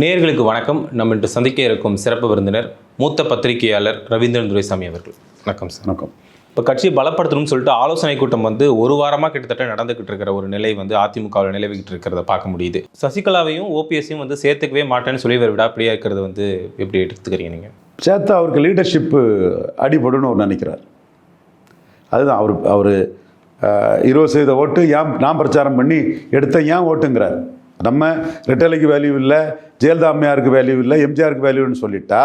நேர்களுக்கு வணக்கம். நம்ம இன்று சந்திக்க இருக்கும் சிறப்பு விருந்தினர் மூத்த பத்திரிகையாளர் ரவீந்திரன் துரைசாமி அவர்கள். வணக்கம் சார். வணக்கம். இப்போ கட்சியை பலப்படுத்தணும்னு சொல்லிட்டு ஆலோசனை கூட்டம் வந்து ஒரு வாரமாக கிட்டத்தட்ட நடந்துகிட்டு இருக்கிற ஒரு நிலை வந்து அதிமுகவில் நிலவிக்கிட்டு இருக்கிறத பார்க்க முடியுது. சசிகலாவையும் ஓபிஎஸ்ஸையும் வந்து சேர்த்துக்கவே மாட்டேன்னு சொல்லி இவர் விடாப்படியாக இருக்கிறது வந்து எப்படி எடுத்துக்கிறீங்க நீங்கள் சேர்த்து அவருக்கு லீடர்ஷிப்பு அடிபடுன்னு அவர் நினைக்கிறார். அதுதான் அவர் அவர் இருபது சதவீத ஓட்டு ஏன் நான் பிரச்சாரம் பண்ணி எடுத்த ஏன் ஓட்டுங்கிறார். நம்ம ரெட்டலைக்கு வேல்யூ இல்லை ஜெயலலிதா அம்மையாருக்கு வேல்யூ இல்லை எம்ஜிஆருக்கு வேல்யூன்னு சொல்லிட்டா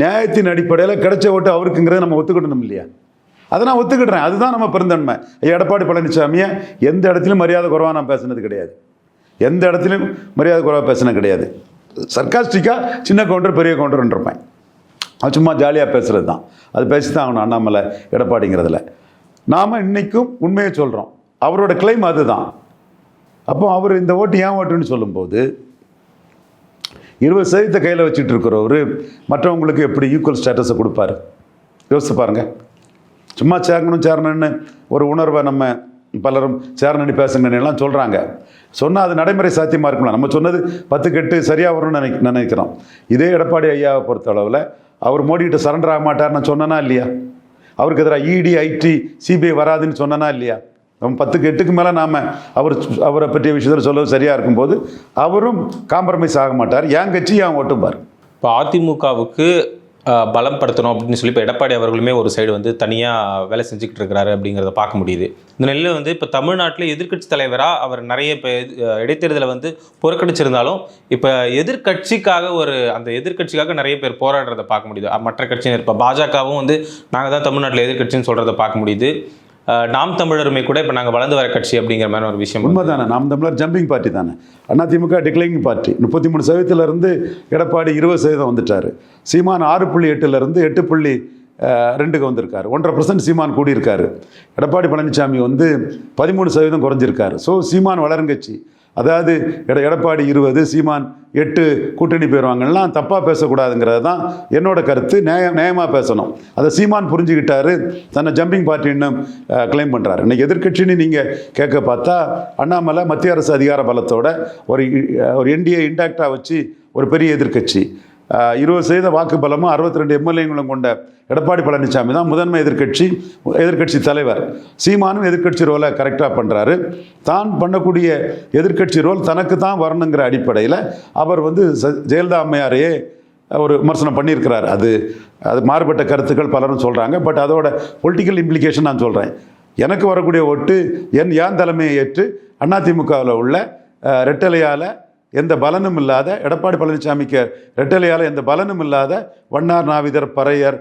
நியாயத்தின் அடிப்படையில் கிடைச்ச ஓட்டு அவருக்குங்கிறத நம்ம ஒத்துக்கிடணும் இல்லையா? அதை நான் ஒத்துக்கிடுறேன். அதுதான் நம்ம பெருந்தன்மை. எடப்பாடி பழனிசாமியை எந்த இடத்துலையும் மரியாதை குறைவாக நான் பேசுனது கிடையாது. எந்த இடத்துலையும் மரியாதை குறைவாக பேசினது கிடையாது. சர்க்காஸ்டிக்காக சின்ன கவுண்டர் பெரிய கவுண்டர்ன்றப்பேன் அது சும்மா ஜாலியாக பேசுகிறது தான். அது பேசி தான் ஆகணும் அண்ணாமலை எடப்பாடிங்கிறதுல. நாம் இன்றைக்கும் உண்மையை சொல்கிறோம் அவரோட கிளைம் அதுதான். அப்போ அவர் இந்த ஓட்டு ஏன் ஓட்டுன்னு சொல்லும்போது இருபது சதவீதத்தை கையில் வச்சுட்டு இருக்கிறவர் மற்றவங்களுக்கு எப்படி ஈக்குவல் ஸ்டேட்டஸை கொடுப்பாரு? யோசித்து பாருங்க. சும்மா சேரணும் சேரணும்னு ஒரு உணர்வை நம்ம பலரும் சேரணி பேசுங்கன்னு எல்லாம் சொல்கிறாங்க சொன்னால் அது நடைமுறை சாத்தியமாக இருக்கலாம் நம்ம சொன்னது பத்து கெட்டு சரியாக வரும்னு நினை நினைக்கிறோம். இதே எடப்பாடி ஐயாவை பொறுத்த அளவில் அவர் மோடிகிட்ட சரண்டர் ஆக மாட்டார்னு சொன்னனா இல்லையா? அவருக்கு எதிராக இடி ஐடி சிபிஐ வராதுன்னு சொன்னனா இல்லையா? நம்ம பத்துக்கு எட்டுக்கு மேலே நாம் அவர் அவரை பற்றிய விஷயத்தில் சொல்லவும் சரியாக இருக்கும்போது அவரும் காம்ப்ரமைஸ் ஆக மாட்டார். என் கட்சி ஏன் ஓட்டுப்பார் இப்போ அதிமுகவுக்கு பலம் படுத்தணும் அப்படின்னு சொல்லி இப்போ எடப்பாடி அவர்களுமே ஒரு சைடு வந்து தனியாக வேலை செஞ்சுக்கிட்டு இருக்கிறாரு அப்படிங்கிறத பார்க்க முடியுது. இந்த நிலையில் வந்து இப்போ தமிழ்நாட்டில் எதிர்க்கட்சி தலைவராக அவர் நிறைய இப்போ இடைத்தேர்தலை வந்து புறக்கணிச்சிருந்தாலும் இப்போ எதிர்க்கட்சிக்காக ஒரு அந்த எதிர்க்கட்சிக்காக நிறைய பேர் போராடுறத பார்க்க முடியுது. மற்ற கட்சியினர் இப்போ பாஜகவும் வந்து நாங்கள் தான் தமிழ்நாட்டில் எதிர்க்கட்சின்னு சொல்கிறத பார்க்க முடியுது. நாம் தமிழருமே கூட இப்போ நாங்கள் வளர்ந்து வர கட்சி அப்படிங்கிற மாதிரி ஒரு விஷயம் உண்மை தானே நாம் தமிழர் ஜம்பிங் பார்ட்டி தானே? அதிமுக டிக்ளைனிங் பார்ட்டி முப்பத்தி மூணு சதவீதத்திலிருந்து எடப்பாடி இருபது சதவீதம் வந்துட்டார். சீமான் ஆறு புள்ளி எட்டுலேருந்து எட்டு புள்ளி ரெண்டுக்கு வந்திருக்காரு. ஒன்றரை பர்சன்ட் சீமான் கூடியிருக்காரு. எடப்பாடி பழனிசாமி வந்து பதிமூணு சதவீதம் குறைஞ்சிருக்காரு. ஸோ சீமான் வளருங்கட்சி அதாவது எட எடப்பாடி இருபது சீமான் எட்டு கூட்டணி போயிடுவாங்கலாம் தப்பாக பேசக்கூடாதுங்கிறது தான் என்னோட கருத்து. நியாய நியாயமாக பேசணும். அதை சீமான் புரிஞ்சுக்கிட்டாரு. தன்னை ஜம்பிங் பார்ட்டின்னு கிளைம் பண்ணுறாரு இன்னைக்கு எதிர்க்கட்சின்னு நீங்கள் கேட்க பார்த்தா அண்ணாமலை மத்திய அரசு அதிகார பலத்தோட ஒரு ஒரு என்டிஏ இன்டாக்டாக வச்சு ஒரு பெரிய எதிர்க்கட்சி. இருபது சதவீத வாக்கு பலமும் அறுபத்தி ரெண்டு எம்எல்ஏங்களும் கொண்ட எடப்பாடி பழனிசாமி தான் முதன்மை எதிர்க்கட்சி எதிர்க்கட்சி தலைவர். சீமானும் எதிர்க்கட்சி ரோலை கரெக்டாக பண்ணுறாரு தான் பண்ணக்கூடிய எதிர்க்கட்சி ரோல் தனக்கு தான் வரணுங்கிற அடிப்படையில் அவர் வந்து ச- ஜெயலலிதா அம்மையாரையே ஒரு விமர்சனம் பண்ணியிருக்கிறார். அது அது மாறுபட்ட கருத்துக்கள் பலரும் சொல்கிறாங்க பட் அதோட பொலிட்டிக்கல் இம்ப்ளிகேஷன் நான் சொல்கிறேன் எனக்கு வரக்கூடிய ஓட்டு என் ஏன் தலைமையை ஏற்று அதிமுகவில் உள்ள ரெட்டலையால் எந்த பலனும் இல்லாத எடப்பாடி பழனிசாமிக்கு ரெட்டலையால் எந்த பலனும் இல்லாத வண்ணார் நாவிதர் பறையர்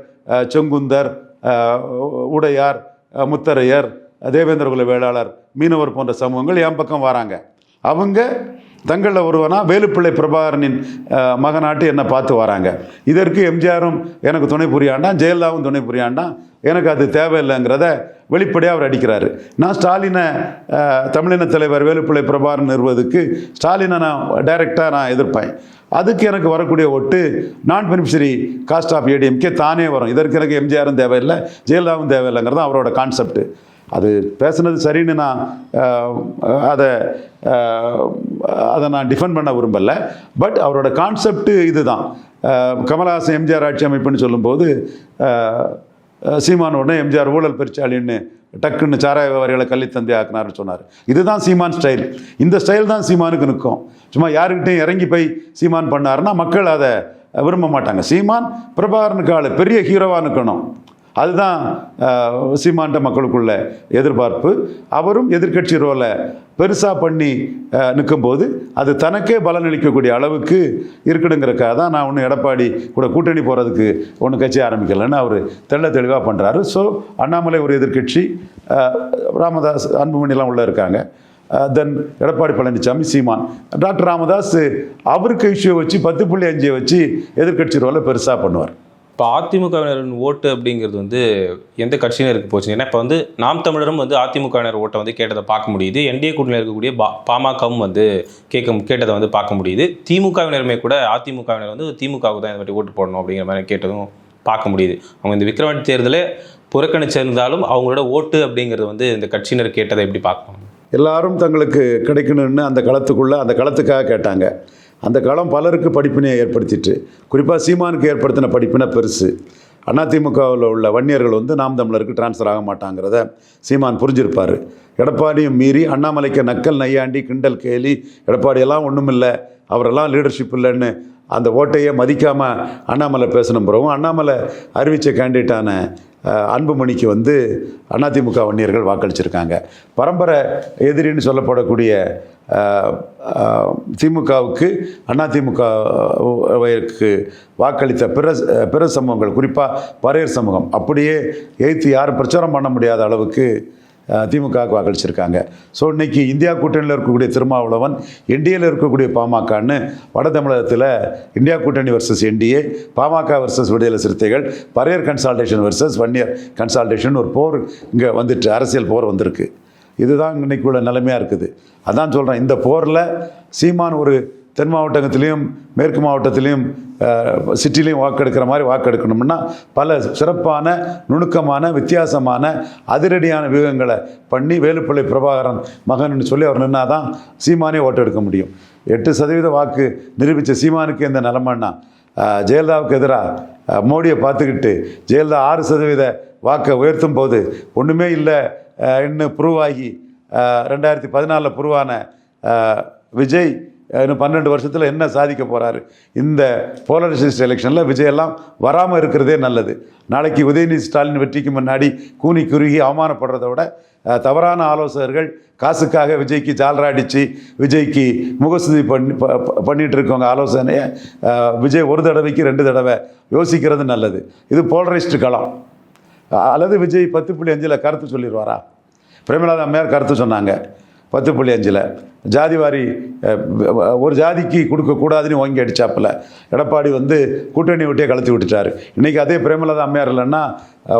செங்குந்தர் உடையார் முத்தரையர் தேவேந்திரகுல வேளாளர் மீனவர் போன்ற சமூகங்கள் என் பக்கம் வராங்க. அவங்க தங்களில் ஒருவனா வேலுப்பிள்ளை பிரபாகரனின் மகனாட்டு என்னை பார்த்து வராங்க. இதற்கு எம்ஜிஆரும் எனக்கு துணை புரியாண்டான் ஜெயலலிதாவும் துணை புரியாண்டான். எனக்கு அது தேவையில்லைங்கிறத வெளிப்படையாக அவர் அடிக்கிறாரு. நான் ஸ்டாலினை தமிழின தலைவர் வேலுப்பிள்ளை பிரபாகரன் நிறுவதுக்கு ஸ்டாலினை நான் டைரெக்டாக நான் எதிர்ப்பேன். அதுக்கு எனக்கு வரக்கூடிய ஒட்டு நான் பெனிஃபிஷரி காஸ்ட் ஆஃப் ஏடிஎம்கே தானே வரும். இதற்கு எனக்கு எம்ஜிஆரும் தேவையில்லை ஜெயலலிதாவும் தேவையில்லைங்கிறது தான் அவரோட கான்செப்ட் அது பேசுனது சரின்னு நான் அதை அதை நான் டிஃபெண்ட் பண்ண விரும்பலை. பட் அவரோட கான்செப்ட் இதுதான். அஹ், கமலஹாசன் எம்ஜிஆர் ஆட்சி அமைப்புன்னு சொல்லும்போது சீமான் உடனே எம்ஜிஆர் ஊழல் பெருச்சாளின்னு டக்குன்னு சாராய வியாபாரிகளை கள்ளி தந்தை ஆக்குனாருன்னு சொன்னார். இதுதான் சீமான் ஸ்டைல் இந்த ஸ்டைல் தான் சீமானுக்கு நிற்கும் சும்மா யாருக்கிட்டையும் இறங்கி போய் சீமான் பண்ணாருன்னா மக்கள் அதை விரும்ப மாட்டாங்க. சீமான் பிரபாகரனுக்கு ஆள். பெரிய ஹீரோவாக நிற்கணும் அதுதான் சீமாண்ட மக்களுக்குள்ள எதிர்பார்ப்பு. அவரும் எதிர்க்கட்சி ரோலை பெருசாக பண்ணி நிற்கும்போது அது தனக்கே பலனளிக்கக்கூடிய அளவுக்கு இருக்கணுங்கிறக்காக தான் நான் ஒன்றும் எடப்பாடி கூட கூட்டணி போகிறதுக்கு ஒன்றும் கட்சி ஆரம்பிக்கலைன்னு அவர் தெள்ள தெளிவாக பண்ணுறாரு ஸோ அண்ணாமலை ஒரு எதிர்க்கட்சி ராமதாஸ் அன்புமணிலாம் உள்ளே இருக்காங்க. தென் எடப்பாடி பழனிசாமி சீமான். டாக்டர் ராமதாஸ் அவருக்கு இஷ்யூ வச்சு பத்து புள்ளி அஞ்சை வச்சு எதிர்க்கட்சி ரோலை பெருசாக பண்ணுவார். இப்போ அதிமுகவினரின் ஓட்டு அப்படிங்கிறது வந்து எந்த கட்சியினருக்கு போச்சு. ஏன்னா இப்போ வந்து நாம் தமிழரும் வந்து அதிமுகவினர் ஓட்டை வந்து கேட்டதை பார்க்க முடியுது. என்டிஏ கூட்டணியில் இருக்கக்கூடிய பா பாமகவும் வந்து கேட்க கேட்டதை வந்து பார்க்க முடியுது. திமுகவினருமே கூட அதிமுகவினர் வந்து திமுகவுக்கு தான் இந்த மாதிரி ஓட்டு போடணும் அப்படிங்கிற மாதிரி கேட்டதும் பார்க்க முடியுது. அவங்க இந்த விக்ரவாண்டி தேர்தலே புறக்கணிச்சிருந்தாலும் அவங்களோட ஓட்டு அப்படிங்கிறது வந்து இந்த கட்சியினர் கேட்டதை எப்படி பார்க்கணும்? எல்லாரும் தங்களுக்கு கிடைக்கணும்னு அந்த களத்துக்குள்ளே அந்த களத்துக்காக கேட்டாங்க. அந்த காலம் பலருக்கு படிப்பினை ஏற்படுத்திட்டு குறிப்பாக சீமானுக்கு ஏற்படுத்தின படிப்பினை பெருசு. அதிமுகவில் உள்ள வன்னியர்கள் வந்து நாம் தமிழருக்கு டிரான்ஸ்ஃபர் ஆக மாட்டாங்கிறத சீமான் புரிஞ்சிருப்பார். எடப்பாடியும் மீறி அண்ணாமலைக்கு நக்கல் நையாண்டி கிண்டல் கேலி எடப்பாடியெல்லாம் ஒன்றும் இல்லை. அவரெல்லாம் லீடர்ஷிப் இல்லைன்னு அந்த ஓட்டையே மதிக்காமல் அண்ணாமலை பேசின பிறகும் அண்ணாமலை அறிவித்த கேண்டிடேட்டான அன்புமணிக்கு வந்து அதிமுக வன்னியர்கள் வாக்களிச்சிருக்காங்க. பரம்பரை எதிரின்னு சொல்லப்படக்கூடிய திமுகவுக்கு அண்ணா திமுகவுக்கு வாக்களித்த பிற பிற சமூகங்கள் குறிப்பாக பறையர் சமூகம் அப்படியே எய்த்து யாரும் பிரச்சாரம் பண்ண முடியாத அளவுக்கு திமுகவுக்கு வாக்களிச்சிருக்காங்க. ஸோ இன்னைக்கு இந்தியா கூட்டணியில் இருக்கக்கூடிய திருமாவளவன் என்டிஏல இருக்கக்கூடிய பாமகன்னு வட தமிழகத்தில் இந்தியா கூட்டணி versus NDA PMK versus Viduthalai Chiruthaigal Paraiyar consultation versus Vanniyar consultation ஒரு போர் இங்கே வந்துட்டு அரசியல் போர் வந்திருக்கு. இதுதான் இன்னைக்கு உள்ள நிலைமையாக இருக்குது. அதான் சொல்கிறேன் இந்த போரில் சீமான் ஒரு தென் மாவட்டத்திலையும் மேற்கு மாவட்டத்திலையும் சிட்டிலையும் வாக்கெடுக்கிற மாதிரி வாக்கெடுக்கணும்னா பல சிறப்பான நுணுக்கமான வித்தியாசமான அதிரடியான வியூகங்களை பண்ணி வேலுப்பிள்ளை பிரபாகரன் மகன் சொல்லி அவர் நின்னாதான் சீமானே ஓட்டு எடுக்க முடியும். எட்டு சதவீத வாக்கு நிரூபித்த சீமானுக்கு எந்த நிலமைன்னா ஜெயலலிதாவுக்கு எதிராக மோடியை பார்த்துக்கிட்டு ஜெயலலிதா ஆறு சதவீத வாக்கை உயர்த்தும் போது ஒன்றுமே இல்லை இன்னும் ப்ரூவ் ஆகி ரெண்டாயிரத்தி பதினாலில் ப்ரூவான விஜய் இன்னும் பன்னெண்டு வருஷத்தில் என்ன சாதிக்க போகிறாரு இந்த போலரைசேஷன் எலெக்ஷனில் விஜய் எல்லாம் வராமல் இருக்கிறதே நல்லது. நாளைக்கு உதயநிதி ஸ்டாலின் வெற்றிக்கு முன்னாடி கூனி குறுகி அவமானப்படுறத விட தவறான ஆலோசகர்கள் காசுக்காக விஜய்க்கு ஜால்ரா அடித்து விஜய்க்கு முகஸ்துதி பண்ணி ப- ப- இருக்கவங்க ஆலோசனையை விஜய் ஒரு தடவைக்கு ரெண்டு தடவை யோசிக்கிறது நல்லது. இது போலரைஸ்டு களம் அல்லது விஜய் பத்து புள்ளி அஞ்சில் கருத்து சொல்லிடுவாரா பிரேமலாதா அம்மையார் கருத்து சொன்னாங்க. பத்து புள்ளி அஞ்சில். ஜாதிவாரி ஒரு ஜாதிக்கு கொடுக்கக்கூடாதுன்னு வாங்கி அடிச்சாப்புல. எடப்பாடி வந்து கூட்டணி விட்டே கலத்தி விட்டுட்டார். இன்றைக்கி அதே பிரேமலாதா அம்மையார் இல்லைன்னா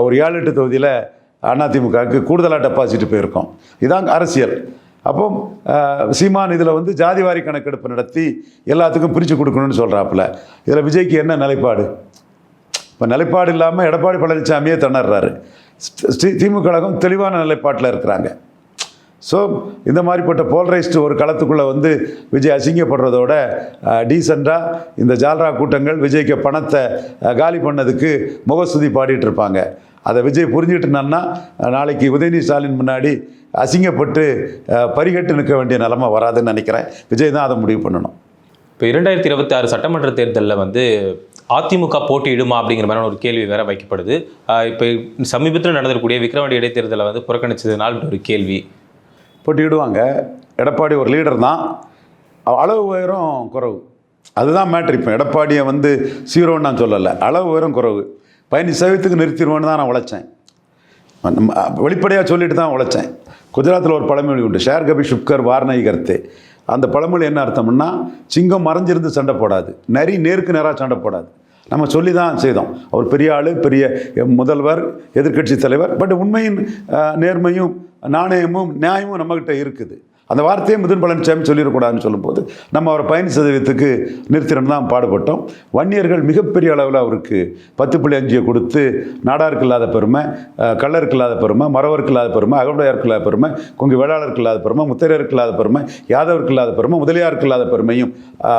ஒரு ஏழு எட்டு தொகுதியில் அதிமுகவுக்கு கூடுதலாக டெபாசிட் போயிருக்கோம். இதாங்க அரசியல். அப்போ சீமான் இதில் வந்து ஜாதிவாரி கணக்கெடுப்பு நடத்தி எல்லாத்துக்கும் பிரித்து கொடுக்கணும்னு சொல்கிறாப்புல இதில் விஜய்க்கு என்ன நிலைப்பாடு? இப்போ நிலைப்பாடு இல்லாமல் எடப்பாடி பழனிசாமியே திணறாரு. ஸ்ரீ- ஸ்ரீ திமுக கழகம் தெளிவான நிலைப்பாட்டில் இருக்கிறாங்க. ஸோ இந்த மாதிரிப்பட்ட போல்ரைஸ்டு ஒரு களத்துக்குள்ளே வந்து விஜய் அசிங்கப்படுறதோட டீசெண்டாக இந்த ஜால்ரா கூட்டங்கள் விஜய்க்கு பணத்தை காலி பண்ணதுக்கு முகஸ்துதி பாடிட்டு இருப்பாங்க. அதை விஜய் புரிஞ்சுட்டுனான்னா நாளைக்கு உதயநிதி ஸ்டாலின் முன்னாடி அசிங்கப்பட்டு பரிகட்டு நிற்க வேண்டிய நிலமை வராதுன்னு நினைக்கிறேன். விஜய் தான் அதை முடிவு பண்ணணும். இப்போ இரண்டாயிரத்தி இருபத்தி ஆறு சட்டமன்ற தேர்தலில் வந்து அதிமுக போட்டியிடுமா அப்படிங்கிற மாதிரி ஒரு கேள்வி வேற வைக்கப்படுது. இப்போ சமீபத்தில் நடந்திருக்கக்கூடிய விக்ரவாண்டி இடைத்தேர்தலை வந்து புறக்கணிச்சதுனால் ஒரு கேள்வி. போட்டியிடுவாங்க. எடப்பாடி ஒரு லீடர் தான். அளவு உயரம் குறவு. அதுதான் மேட்ரு இப்போ. எடப்பாடியை வந்து சீரோன்னு நான் சொல்லலை. அளவு உயரம் குறவு. பதினஞ்சு சதவீதத்துக்கு நிறுத்திடுவோன்னு தான் நான் உழைச்சேன். வெளிப்படையாக சொல்லிட்டு தான் உழைச்சேன். குஜராத்தில் ஒரு பழமொழி உண்டு. ஷேர் கபி ஷுப்கர் வார்னை கருத்து. அந்த பழமொழி என்ன அர்த்தம்னா சிங்கம் மறைஞ்சிருந்து சண்டை போடாது. நரி நேருக்கு நேராக சண்டை போடாது. நம்ம சொல்லி தான் செய்தோம். அவர் பெரிய ஆள் பெரிய முதல்வர் எதிர்க்கட்சி தலைவர் பட் உண்மையின் நேர்மையும் நாணயமும் நியாயமும் நம்மக்கிட்ட இருக்குது. அந்த வார்த்தையை முதன் பழனிசாமி சொல்லிடக்கூடாதுன்னு சொல்லும்போது நம்ம அவரை பயணி சதவீதத்துக்கு நிறுத்தினு தான் பாடுபட்டோம். வன்னியர்கள் மிகப்பெரிய அளவில் அவருக்கு பத்து புள்ளி அஞ்சியை கொடுத்து நாடாருக்கு இல்லாத பெருமை கள்ளருக்கு இல்லாத பெருமை மறவருக்கு இல்லாத பெருமை அகவுடையாருக்கு இல்லாத பெருமை கொங்கு வேளாளருக்கு இல்லாத பெருமை முத்திரையருக்கு இல்லாத பெருமை யாதவருக்கு இல்லாத பெருமை முதலியாருக்கு இல்லாத பெருமையும்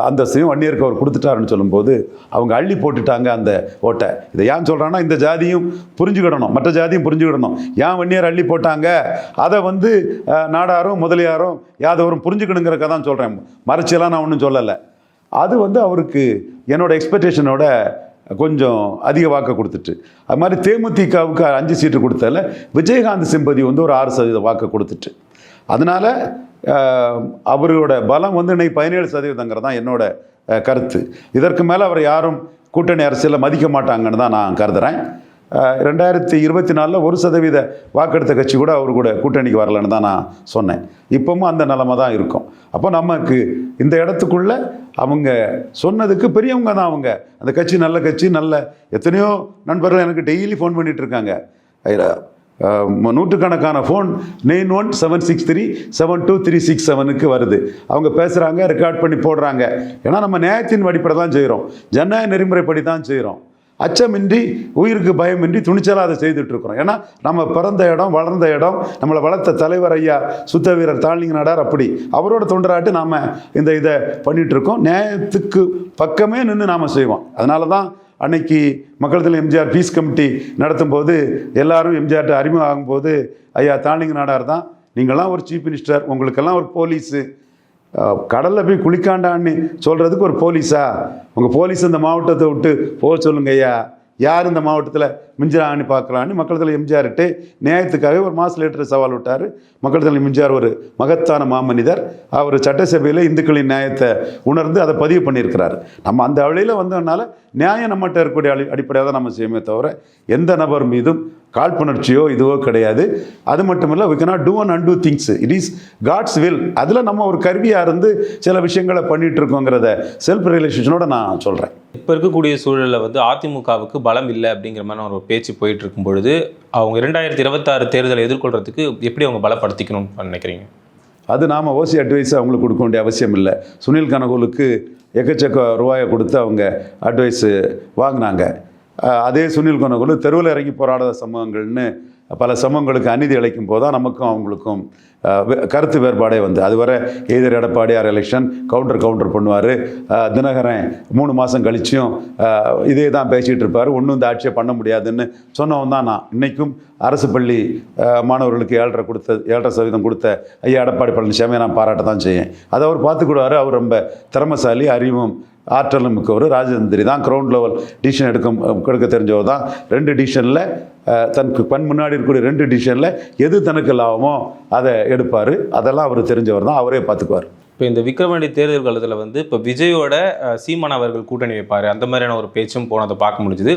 அந்தஸ்தையும் வன்னியருக்கு அவர் கொடுத்துட்டாருன்னு சொல்லும்போது அவங்க அள்ளி போட்டுட்டாங்க அந்த ஓட்டை. இதை ஏன் சொல்கிறான்னா இந்த ஜாதியும் புரிஞ்சுக்கிடணும். மற்ற ஜாதியும் புரிஞ்சுக்கிடணும். ஏன் வன்னியர் அள்ளி போட்டாங்க? அதை வந்து நாடாரும் முதலியாரும் யாதவரும் புரிஞ்சுக்கணுங்கிறக்க தான் சொல்கிறேன் மறைச்சியெல்லாம் நான் ஒன்றும் சொல்லலை. அது வந்து அவருக்கு என்னோட எக்ஸ்பெக்டேஷனோட கொஞ்சம் அதிக வாக்கை கொடுத்துட்டு. அது மாதிரி தேமுதிகவுக்கு அஞ்சு சீட்டு கொடுத்தால விஜயகாந்த் சிம்பதி வந்து ஒரு ஆறு சதவீத வாக்கை கொடுத்துட்டு. அதனால் அவரோட பலம் வந்து இன்னைக்கு பதினேழு சதவீதங்கிறது தான் என்னோட கருத்து. இதற்கு மேலே அவர் யாரும் கூட்டணி அரசியலில் மதிக்க மாட்டாங்கன்னு தான் நான் கருதுகிறேன் ரெண்டாயிரத்தி இருபத்தி நாலில் ஒரு சதவீத வாக்கெடுத்த கட்சி கூட அவர் கூட கூட்டணிக்கு வரலன்னு தான் நான் சொன்னேன். இப்பவும் அந்த நிலமை தான் இருக்கும். அப்போ நமக்கு இந்த இடத்துக்குள்ளே அவங்க சொன்னதுக்கு பெரியவங்க தான் அவங்க. அந்த கட்சி நல்ல கட்சி நல்ல எத்தனையோ நண்பர்கள் எனக்கு டெய்லி ஃபோன் பண்ணிகிட்ருக்காங்க இருக்காங்க. நூற்றுக்கணக்கான phone nine one seven six three seven two three six செவனுக்கு வருது. அவங்க பேசுகிறாங்க ரெக்கார்ட் பண்ணி போடுறாங்க. ஏன்னா நம்ம நியாயத்தின் அடிப்படை தான் செய்கிறோம் ஜனநாயக நெறிமுறைப்படி தான் செய்கிறோம் அச்சமின்றி உயிருக்கு பயமின்றி துணிச்சலாக அதை செய்துட்ருக்குறோம் ஏன்னா நம்ம பிறந்த இடம் வளர்ந்த இடம் நம்மளை வளர்த்த தலைவர் ஐயா சுத்த வீரர் தாழ்லிங்க நாடார் அப்படி. அவரோட தொண்டராட்டு நாம் இந்த இதை பண்ணிகிட்ருக்கோம் நேயத்துக்கு பக்கமே நின்று நாம் செய்வோம். அதனால தான் அன்னைக்கு மக்கள் எம்ஜிஆர் பீஸ் கமிட்டி நடத்தும் போது எல்லாரும் எம்ஜிஆர்ட்ட அறிமுகம் ஆகும்போது ஐயா தாழ்லிங்க நாடார் தான். நீங்களாம் ஒரு சீஃப் மினிஸ்டர் உங்களுக்கெல்லாம் ஒரு போலீஸு கடலில் போய் குளிக்காண்டான்னு சொல்கிறதுக்கு ஒரு போலீஸா? உங்கள் போலீஸ் இந்த மாவட்டத்தை விட்டு போக சொல்லுங்க ஐயா. யார் இந்த மாவட்டத்தில் மிஞ்சிரான்னு பார்க்கலான்னு மக்கள் தலைவர் எம்ஜிஆர்ட்டு நியாயத்துக்காக ஒரு மாஸ் லேட்டர் சவால் விட்டார். மக்கள் தலைவர் எம்ஜிஆர் ஒரு மகத்தான மாமனிதர். அவர் சட்டசபையில் இந்துக்களின் நியாயத்தை உணர்ந்து அதை பதிவு பண்ணியிருக்கிறார். நம்ம அந்த வழியில் வந்ததுனால நியாயம் நம்மகிட்ட இருக்கக்கூடிய அடி அடிப்படையாக தான் நம்ம செய்யுமே தவிர எந்த நபர் மீதும் காழ்ப்புணர்ச்சியோ இதுவோ கிடையாது. அது மட்டும் இல்லை we cannot do and undo things it is God's will அதில் நம்ம ஒரு கருவியாக இருந்து சில விஷயங்களை பண்ணிட்டு இருக்கோங்கிறத செல்ஃப் ரியலைசேஷனோட நான் சொல்கிறேன் இப்போ இருக்கக்கூடிய சூழலில் வந்து அதிமுகவுக்கு பலம் இல்லை அப்படிங்கிற மாதிரி ஒரு பேச்சு போயிட்டு இருக்கும் பொழுது அவங்க இரண்டாயிரத்தி இருபத்தாறு தேர்தலை எதிர்கொள்றதுக்கு எப்படி அவங்க பலப்படுத்திக்கணும்னு நினைக்கிறீங்க? அது நாம் ஓசி அட்வைஸ் அவங்களுக்கு கொடுக்க வேண்டிய அவசியம் இல்லை. சுனில் கனகோலுக்கு எக்கச்சக்க ரூபாயை கொடுத்து அவங்க அட்வைஸு வாங்கினாங்க. அதே சுனில் கனகோலு தெருவில் இறங்கி போராடாத சமூகங்கள்னு பல சமூகங்களுக்கு அநீதி இழைக்கும் போது தான் நமக்கும் அவங்களுக்கும் வே- கருத்து வேறுபாடே வந்து. அதுவரை எதிர் எடப்பாடியார் எலெக்ஷன் கவுண்டர் கவுண்டர் பண்ணுவார். தினகரன் மூணு மாதம் கழிச்சும் இதே தான் பேசிகிட்டு இருப்பார். ஒன்றும் இந்த ஆட்சியை பண்ண முடியாதுன்னு சொன்னவன் தான் நான். இன்றைக்கும் அரசு பள்ளி மாணவர்களுக்கு ஏழரை கொடுத்த ஏழரை சதவீதம் கொடுத்த ஐயா எடப்பாடி பழனிசாமியை நான் பாராட்ட தான் செய்யேன் அதை அவர் பார்த்துக்கிடுவார். அவர் ரொம்ப திறமசாலி அறிவும் ஆற்றலும் மிக்கவர் ராஜதந்திரி தான். கிரவுண்ட் லெவல் டிசிஷன் எடுக்கும் எடுக்க தெரிஞ்சவர் தான். ரெண்டு டிசிஷனில் தனக்கு பண் முன்னாடி இருக்கக்கூடிய ரெண்டு டிசிஷனில் எது தனக்கு லாபமோ அதை எடுப்பார். அதெல்லாம் அவர் தெரிஞ்சவர் தான். அவரே பார்த்துக்குவார். இப்போ இந்த விக்ரவாண்டி தேர்தல் காலத்தில் வந்து இப்போ விஜயோட சீமான் அவர்கள் கூட்டணி வைப்பார். அந்த மாதிரியான ஒரு பேச்சும் போனதை பார்க்க முடிஞ்சுது.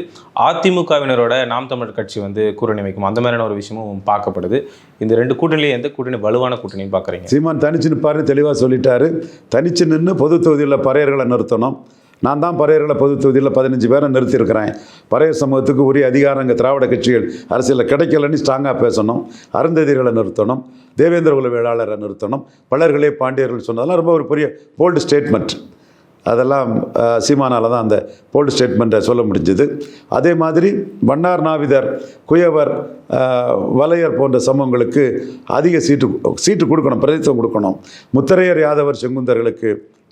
அதிமுகவினரோட நாம் தமிழர் கட்சி வந்து கூட்டணி வைக்கும். அந்த மாதிரியான ஒரு விஷயமும் பார்க்கப்படுது. இந்த ரெண்டு கூட்டணியில எந்த கூட்டணி வலுவான கூட்டணின்னு பார்க்குறீங்க? சீமான் தனிச்சு நிற்பாருன்னு தெளிவாக சொல்லிட்டாரு. தனிச்சு நின்று பொது தொகுதியில் பறையர்களை நிறுத்தணும். நான் தான் பறையர்களை பொது தொகுதியில் பதினஞ்சு பேரை நிறுத்தியிருக்கிறேன். பறையர் சமூகத்துக்கு உரிய அதிகாரம் இங்கே திராவிட கட்சிகள் அரசியலில் கிடைக்கலன்னு ஸ்ட்ராங்காக பேசணும். அருந்ததிகளை நிறுத்தணும். தேவேந்திர குல வேளாளரை நிறுத்தணும். பலர்களே பாண்டியர்கள் சொன்னதெல்லாம் ரொம்ப ஒரு பெரிய போல்டு ஸ்டேட்மெண்ட் அதெல்லாம் சீமானால் தான் அந்த போல்டு ஸ்டேட்மெண்ட்டை சொல்ல முடிஞ்சது. அதே மாதிரி வண்ணார் நாவிதர் குயவர் வலையர் போன்ற சமூகங்களுக்கு அதிக சீட்டு சீட்டு கொடுக்கணும் பிரதித்துவம் கொடுக்கணும். முத்தரையர் யாதவர் செங்குந்தர்களுக்கு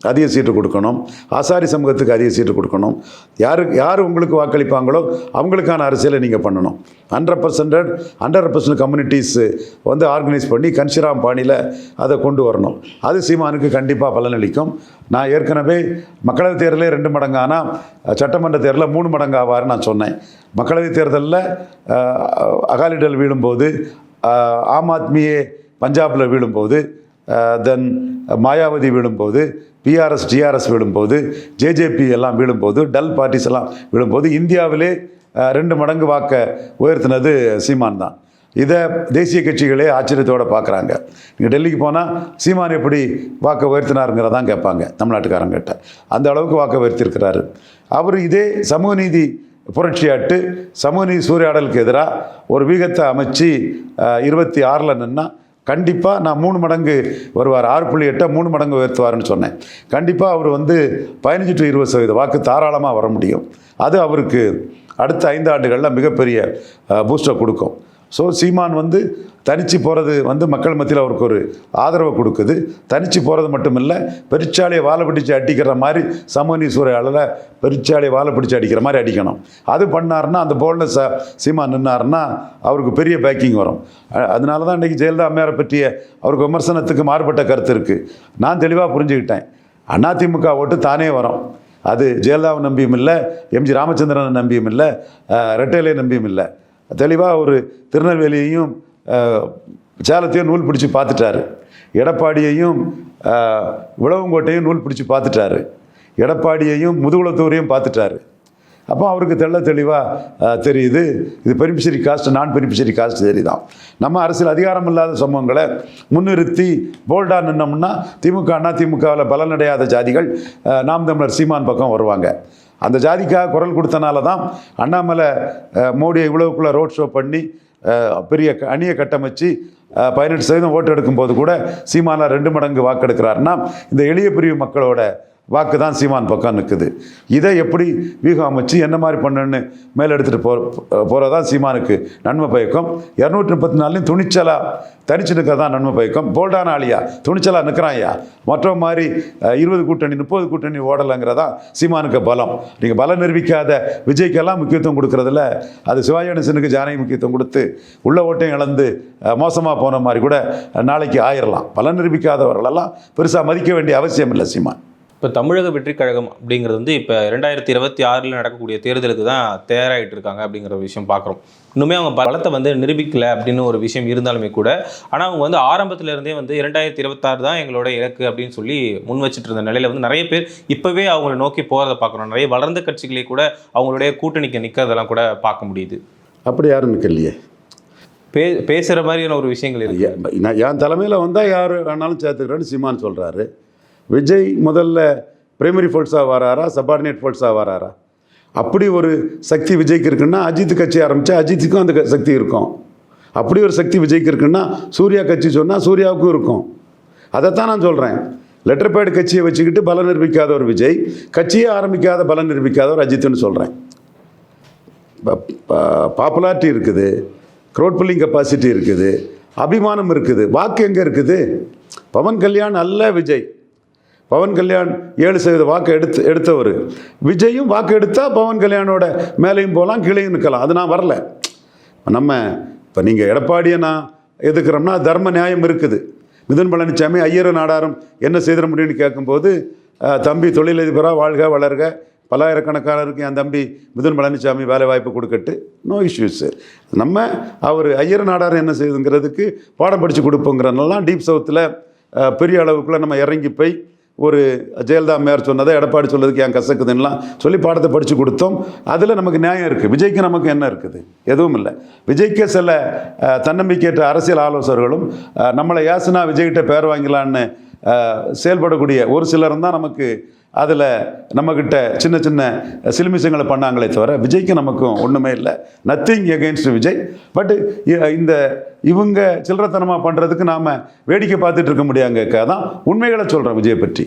அதிக சீட்டு கொடுக்கணும். ஆசாரி சமூகத்துக்கு அதிக சீட்டு கொடுக்கணும். யாரு யார் உங்களுக்கு வாக்களிப்பாங்களோ அவங்களுக்கான அரசியலை நீங்கள் பண்ணணும். Hundred percent hundred percent communities வந்து ஆர்கனைஸ் பண்ணி கன்ஷிராம் பாணியில் அதை கொண்டு வரணும். அது சீமானுக்கு கண்டிப்பாக பலனளிக்கும் நான் ஏற்கனவே மக்களவைத் தேர்தலே ரெண்டு மடங்கு ஆனால் சட்டமன்ற தேர்தலில் மூணு மடங்கு ஆவார்னு நான் சொன்னேன். மக்களவைத் தேர்தலில் அகாலிடல் வீழும்போது ஆம் ஆத்மியே பஞ்சாபில் வீழும்போது தென் மாயாவதி விழும்போது பிஆர்எஸ் டிஆர்எஸ் விழும்போது ஜேஜேபி எல்லாம் விழும்போது டல் பார்ட்டிஸ் எல்லாம் விழும்போது இந்தியாவிலே ரெண்டு மடங்கு வாக்க உயர்த்தினது சீமான் தான். இதை தேசிய கட்சிகளே ஆச்சரியத்தோடு பார்க்குறாங்க நீங்கள் டெல்லிக்கு போனால் சீமான் எப்படி வாக்கை உயர்த்தினாருங்கிறதான் கேட்பாங்க தமிழ்நாட்டுக்காரங்கிட்ட. அந்த அளவுக்கு வாக்க உயர்த்தியிருக்கிறாரு. அவர் இதே சமூக நீதி புரட்சியாட்டு சமூக நீதி சூறையாடலுக்கு எதிராக ஒரு வீகத்தை அமைச்சு இருபத்தி ஆறில் நின்னா கண்டிப்பாக நான் மூணு மடங்கு வருவார். ஆறு புள்ளி எட்டை மூணு மடங்கு உயர்த்துவார்னு சொன்னேன். கண்டிப்பாக அவர் வந்து பதினஞ்சு டு இருபது சதவீத வாக்கு தாராளமாக வர முடியும். அது அவருக்கு அடுத்த ஐந்து ஆண்டுகளில் மிகப்பெரிய பூஸ்டர் கொடுக்கும். ஸோ சீமான் வந்து தனிச்சு போகிறது வந்து மக்கள் மத்தியில் அவருக்கு ஒரு ஆதரவை கொடுக்குது. தனிச்சு போகிறது மட்டும் இல்லை பெருச்சாலியை வாழை பிடிச்சு அடிக்கிற மாதிரி சமூக அளவில் பெருச்சாலையை வாழை பிடிச்சி அடிக்கிற மாதிரி அடிக்கணும். அது பண்ணார்னா அந்த போல்னஸ் சீமான் நின்னாருன்னா அவருக்கு பெரிய பேக்கிங் வரும். அதனால தான் இன்றைக்கி ஜெயலலிதா அம்மையாரை பற்றிய அவருக்கு விமர்சனத்துக்கு மாறுபட்ட கருத்து இருக்குது நான் தெளிவாக புரிஞ்சுக்கிட்டேன். அதிமுக ஓட்டு தானே வரும். அது ஜெயலலிதாவை நம்பியும் இல்லை எம்ஜி ராமச்சந்திரனை நம்பியும் இல்லை ரெட்டேலையை நம்பியும் இல்லை. தெளிவாக ஒரு திருநெல்வேலியையும் சேலத்தையும் நூல் பிடிச்சி பார்த்துட்டாரு. எடப்பாடியையும் அஹ், உழவங்கோட்டையும் நூல் பிடிச்சி பார்த்துட்டாரு. எடப்பாடியையும் முதுகுளத்தூரையும் பார்த்துட்டாரு. அப்போ அவருக்கு தெள்ள தெளிவாக தெரியுது. இது beneficiary caste non beneficiary caste தெரியுதான் நம்ம அரசியல் அதிகாரம் இல்லாத சம்பவங்களை முன்னிறுத்தி போல்டாக நின்னோம்னா திமுக அண்ணா திமுகவில் பலனடையாத ஜாதிகள் நாம் தமிழர் சீமான் பக்கம் வருவாங்க. அந்த ஜாதிக்காக குரல் கொடுத்தனால தான் அண்ணாமலை மோடியை இவ்வளவுக்குள்ள ரோட் ஷோ பண்ணி பெரிய க- அணியை கட்டமைச்சு பதினெட்டு சதவீதம் ஓட்டு எடுக்கும்போது கூட சீமானா ரெண்டு மடங்கு வாக்கெடுக்கிறாருன்னா இந்த எளிய பிரிவு மக்களோட வாக்கு தான் சீமான் பக்கம் நிற்குது இதை எப்படி வியூகம் அமைச்சு என்ன மாதிரி பண்ணுன்னு மேலே எடுத்துகிட்டு போ போகிறதான் சீமானுக்கு நன்மை பயக்கம். இரநூற்றி முப்பத்தி நாலுலையும் துணிச்சலாக தனிச்சு நிற்கிறது தான் நன்மை பயக்கம். போல்டான ஆளியா? துணிச்சலாக நிற்கிறான் ஐயா மற்ற மாதிரி இருபது கூட்டணி முப்பது கூட்டணி ஓடலைங்கிறதான் சீமானுக்கு பலம். நீங்கள் பலம் நிரூபிக்காத விஜய்க்கெல்லாம் முக்கியத்துவம் கொடுக்கறதுல அது சிவாஜி கணேசனுக்கு ஜானகி முக்கியத்துவம் கொடுத்து உள்ள ஓட்டையும் இழந்து மோசமாக போன மாதிரி கூட நாளைக்கு ஆயிரலாம். பலம் நிரூபிக்காதவர்களெல்லாம் பெருசாக மதிக்க வேண்டிய அவசியம் இல்லை சீமான். இப்போ தமிழக வெற்றி கழகம் அப்படிங்கிறது வந்து இப்போ ரெண்டாயிரத்தி இருபத்தி ஆறில் நடக்கக்கூடிய தேர்தலுக்கு தான் தயாராகிட்டு இருக்காங்க அப்படிங்கிற விஷயம் பார்க்குறோம். இன்னுமே அவங்க பலத்தை வந்து நிரூபிக்கல அப்படின்னு ஒரு விஷயம் இருந்தாலுமே கூட ஆனால் அவங்க வந்து ஆரம்பத்துல இருந்தே வந்து இரண்டாயிரத்தி இருபத்தாறு தான் எங்களோட இலக்கு அப்படின்னு சொல்லி முன் வச்சுட்டு இருந்த நிலையில வந்து நிறைய பேர் இப்போவே அவங்கள நோக்கி போகிறத பார்க்குறோம். நிறைய வளர்ந்த கட்சிகளே கூட அவங்களுடைய கூட்டணிக்கு நிற்கிறதெல்லாம் கூட பார்க்க முடியுது. அப்படி யாரும் நிற்கலையே பே பேசுகிற மாதிரியான ஒரு விஷயங்கள் இருக்கு. நான் என் தலைமையில் வந்தால் யார் வேணாலும் சேர்த்துக்கிறேன்னு சீமான் சொல்கிறாரு விஜய் முதல்ல பிரைமரி ஃபோர்ஸாக வராரா? சபார்டினேட் ஃபோர்ஸாக வராரா? அப்படி ஒரு சக்தி விஜய்க்கு இருக்குன்னா அஜித் கட்சி ஆரம்பித்தா அஜித்துக்கும் அந்த சக்தி இருக்கும். அப்படி ஒரு சக்தி விஜய்க்கு இருக்குன்னா சூர்யா கட்சி சொன்னால் சூர்யாவுக்கும் இருக்கும். அதைத்தான் நான் சொல்கிறேன் லெட்டர் பேட் கட்சியை வச்சுக்கிட்டு பலம் நிரூபிக்காத ஒரு விஜய் கட்சியே ஆரம்பிக்காத பலம் நிரூபிக்காத ஒரு அஜித்துன்னு சொல்கிறேன் பாப்புலாரிட்டி இருக்குது க்ரோட்புல்லிங் கெப்பாசிட்டி இருக்குது அபிமானம் இருக்குது வாக்கு எங்கே இருக்குது? பவன் கல்யாண் அல்ல விஜய். பவன் கல்யாண் ஏழு சதவீத வாக்கு எடுத்து எடுத்தவர். விஜயும் வாக்கு எடுத்தால் பவன் கல்யாணோட மேலேயும் போகலாம் கீழேயும் நிற்கலாம். அது நான் வரல. நம்ம இப்போ நீங்கள் எடப்பாடியை நான் எதுக்குறோம்னா தர்ம நியாயம் இருக்குது. மிதன் பழனிசாமி ஐயர் நாடாரும் என்ன செய்திட முடியும்னு கேட்கும்போது தம்பி தொழிலதிபராக வாழ்க வளர்க. பல்லாயிரக்கணக்கானருக்கு என் தம்பி மிதுன் பழனிசாமி வேலை வாய்ப்பு கொடுக்கட்டு. நோ இஷ்யூஸ் நம்ம அவர் ஐயர் நாடார் என்ன செய்யுதுங்கிறதுக்கு பாடம் படித்து கொடுப்போங்கிறனாலாம் டீப் சவுத்தில் பெரிய அளவுக்குள்ளே நம்ம இறங்கி போய் ஒரு ஜெயலலிதா மேயர் சொன்னதை எடப்பாடி சொல்லதுக்கு என் கசக்குதுன்னெலாம் சொல்லி பாடத்தை படித்து கொடுத்தோம். அதில் நமக்கு நியாயம் இருக்குது விஜய்க்கு நமக்கு என்ன இருக்குது? எதுவும் இல்லை. விஜய்க்கு சில தன்னம்பிக்கையற்ற அரசியல் ஆலோசகர்களும் நம்மளை யாசுனா விஜய்கிட்ட பேர் வாங்கலான்னு செயல்படக்கூடிய ஒரு சிலரும் தான் நமக்கு அதில் நம்மக்கிட்ட சின்ன சின்ன சிலுமிசங்களை பண்ணாங்களே தவிர விஜய்க்கு நமக்கும் ஒன்றுமே இல்லை. Nothing against Vijay. பட் இந்த இவங்க சில்லறத்தனமாக பண்ணுறதுக்கு நாம் வேடிக்கை பார்த்துட்டு இருக்க முடியாங்க தான் உண்மைகளை சொல்கிறோம் விஜய் பற்றி.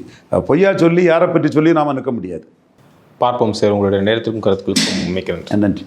பொய்யா சொல்லி யாரை பற்றி சொல்லி நாம் நிற்க முடியாது. பார்ப்போம் சார். உங்களுடைய நேரத்திற்கும் கருத்துக்களுக்கும் மிக்க நன்றி.